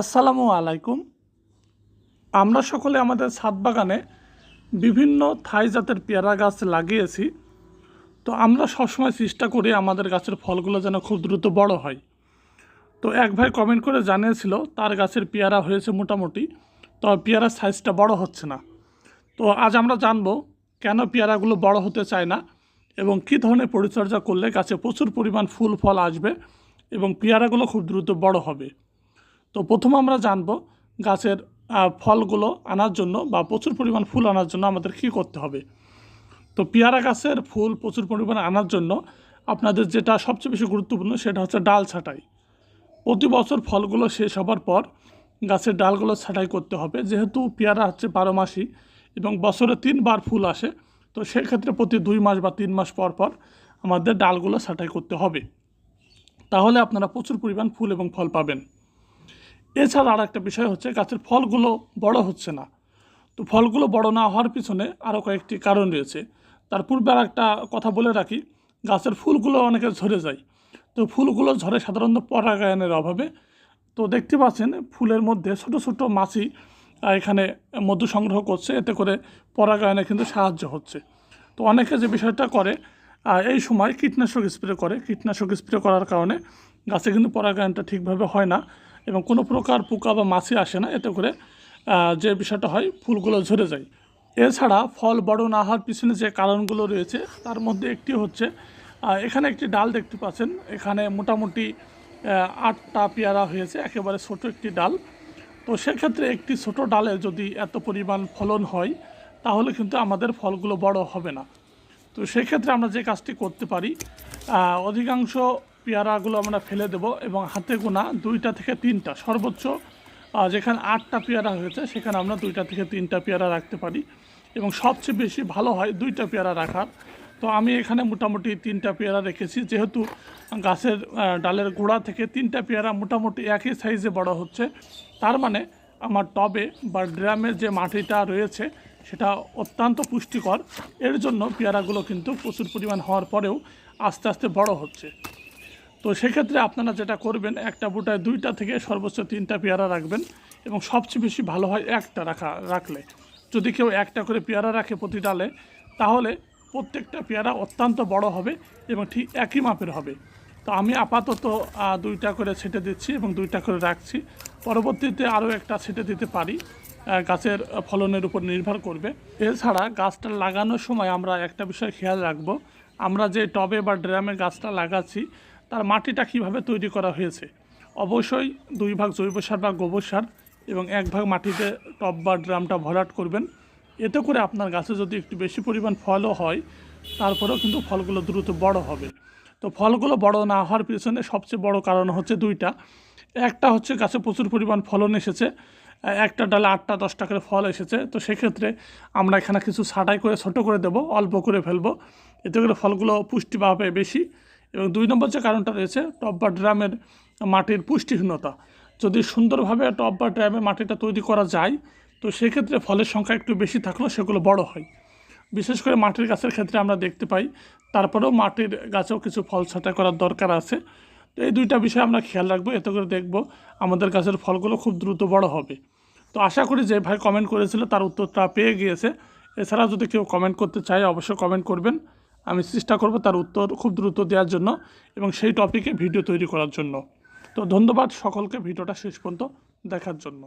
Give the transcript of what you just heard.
আসসালামু আলাইকুম। আমরা সকলে আমাদের ছাদ বাগানে বিভিন্ন থাই জাতের পেয়ারা গাছ লাগিয়েছি। তো আমরা সবসময় চেষ্টা করি আমাদের গাছের ফলগুলো যেন খুব দ্রুত বড় হয়। তো এক ভাই কমেন্ট করে জানিয়েছিল, তার গাছের পেয়ারা হয়েছে মোটামুটি তো পেয়ারার সাইজটা বড় হচ্ছে না। তো আজ আমরা জানব কেন পেয়ারাগুলো বড় হতে চায় না এবং কী ধরনের পরিচর্যা করলে গাছে প্রচুর পরিমাণ ফুল, ফল আসবে এবং পেয়ারাগুলো খুব দ্রুত বড় হবে। তো প্রথম আমরা জানব গাছের ফলগুলো আনার জন্য বা প্রচুর পরিমাণ ফুল আনার জন্য আমাদের কী করতে হবে। তো পেয়ারা গাছের ফুল প্রচুর পরিমাণে আনার জন্য আপনাদের যেটা সবচেয়ে বেশি গুরুত্বপূর্ণ সেটা হচ্ছে ডাল ছাঁটাই। প্রতি বছর ফলগুলো শেষ হবার পর গাছের ডালগুলো ছাঁটাই করতে হবে। যেহেতু পেয়ারা হচ্ছে বারো মাসই এবং বছরে তিনবার ফুল আসে, তো সেক্ষেত্রে প্রতি দুই মাস বা তিন মাস পর পর আমাদের ডালগুলো ছাঁটাই করতে হবে। তাহলে আপনারা প্রচুর পরিমাণ ফুল এবং ফল পাবেন। এছাড়া আর একটা বিষয় হচ্ছে গাছের ফলগুলো বড় হচ্ছে না। তো ফলগুলো বড় না হওয়ার পিছনে আরও কয়েকটি কারণ রয়েছে। তার পূর্বে আর একটা কথা বলে রাখি, গাছের ফুলগুলো অনেকে ঝরে যায়। তো ফুলগুলো ঝরে সাধারণত পরাগায়নের অভাবে। তো দেখতে পাচ্ছেন ফুলের মধ্যে ছোট ছোট মাছি এখানে মধু সংগ্রহ করছে। এতে করে পরাগায়নে কিন্তু সাহায্য হচ্ছে। তো অনেকে যে বিষয়টা করে এই সময় কীটনাশক স্প্রে করে। কীটনাশক স্প্রে করার কারণে গাছে কিন্তু পরাগায়নটা ঠিকভাবে হয় না। এবং কোনো প্রকার পোকা বা মাছি আসে না, এতে করে যে বিষয়টা হয়, ফুলগুলো ঝরে যায়। এছাড়া ফল বড় না হওয়ার পিছনে যে কারণগুলো রয়েছে, তার মধ্যে একটি হচ্ছে এখানে একটি ডাল দেখতে পাচ্ছেন। এখানে মোটামুটি আটটা পেয়ারা হয়েছে, একেবারে ছোট একটি ডাল। তো সেক্ষেত্রে একটি ছোট ডালে যদি এত পরিমাণ ফলন হয়, তাহলে কিন্তু আমাদের ফলগুলো বড় হবে না। তো সেক্ষেত্রে আমরা যে কাজটি করতে পারি অধিকাংশ পেয়ারাগুলো আমরা ফেলে দেব এবং হাতে গোনা দুইটা থেকে তিনটা, সর্বোচ্চ যেখানে আটটা পেয়ারা হয়েছে সেখানে আমরা দুইটা থেকে তিনটা পেয়ারা রাখতে পারি। এবং সবচেয়ে বেশি ভালো হয় দুইটা পেয়ারা রাখার। তো আমি এখানে মোটামুটি তিনটা পেয়ারা রেখেছি। যেহেতু গাছের ডালের গোড়া থেকে তিনটা পেয়ারা মোটামুটি একই সাইজে বড় হচ্ছে, তার মানে আমার টবে বা ড্রামের যে মাটিটা রয়েছে সেটা অত্যন্ত পুষ্টিকর। এর জন্য পেয়ারাগুলো কিন্তু প্রচুর পরিমাণ হওয়ার পরেও আস্তে আস্তে বড় হচ্ছে। তো সেক্ষেত্রে আপনারা যেটা করবেন, একটা বুটায় দুইটা থেকে সর্বোচ্চ তিনটা পেয়ারা রাখবেন এবং সবচেয়ে বেশি ভালো হয় একটা রাখা, রাখলে। যদি কেউ একটা করে পেয়ারা রাখে প্রতি ডালে, তাহলে প্রত্যেকটা পেয়ারা অত্যন্ত বড় হবে এবং ঠিক একই মাপের হবে। তো আমি আপাতত দুইটা করে ছেটে দিচ্ছি এবং দুইটা করে রাখছি। পরবর্তীতে আরও একটা ছেটে দিতে পারি গাছের ফলনের উপর নির্ভর করবে। এছাড়া গাছটা লাগানোর সময় আমরা একটা বিষয় খেয়াল রাখব। আমরা যে টবে বা ড্রামে গাছটা লাগাচ্ছি তার মাটিটা কীভাবে তৈরি করা হয়েছে? অবশ্যই দুই ভাগ জৈব সার বা গোবর সার এবং এক ভাগ মাটিতে টপ বা ড্রামটা ভরাট করবেন। এতে করে আপনার গাছে যদি একটু বেশি পরিমাণ ফলও হয়, তারপরেও কিন্তু ফলগুলো দ্রুত বড় হবে। তো ফলগুলো বড় না হওয়ার পিছনে সবচেয়ে বড় কারণ হচ্ছে দুইটা। একটা হচ্ছে গাছে প্রচুর পরিমাণ ফলন এসেছে, একটা ডালে আটটা দশটা করে ফল এসেছে। তো সেক্ষেত্রে আমরা এখানে কিছু ছাঁটাই করে, ছোটো করে দেবো, অল্প করে ফেলব। এতে করে ফলগুলো পুষ্টি পাবে বেশি এবং দুই নম্বর যে কারণটা রয়েছে, টপ বা ড্রামের মাটির পুষ্টিহীনতা। যদি সুন্দরভাবে টপ বা ড্রামের মাটিটা তৈরি করা যায়, তো সেক্ষেত্রে ফলের সংখ্যা একটু বেশি থাকলেও সেগুলো বড় হয়। বিশেষ করে মাটির গাছের ক্ষেত্রে আমরা দেখতে পাই, তারপরেও মাটির গাছেও কিছু ফল ছাঁটাই করার দরকার আছে। তো এই দুইটা বিষয় আমরা খেয়াল রাখব, এতে করে দেখব আমাদের গাছের ফলগুলো খুব দ্রুত বড় হবে। তো আশা করি যে ভাই কমেন্ট করেছিল, তার উত্তরটা পেয়ে গিয়েছে। এছাড়া যদি কেউ কমেন্ট করতে চায়, অবশ্যই কমেন্ট করবেন। আমি চেষ্টা করব তার উত্তর, খুব দ্রুত দেওয়ার জন্য এবং সেই টপিকে ভিডিও তৈরি করার জন্য। তো ধন্যবাদ সকলকে ভিডিওটা শেষ পর্যন্ত দেখার জন্য।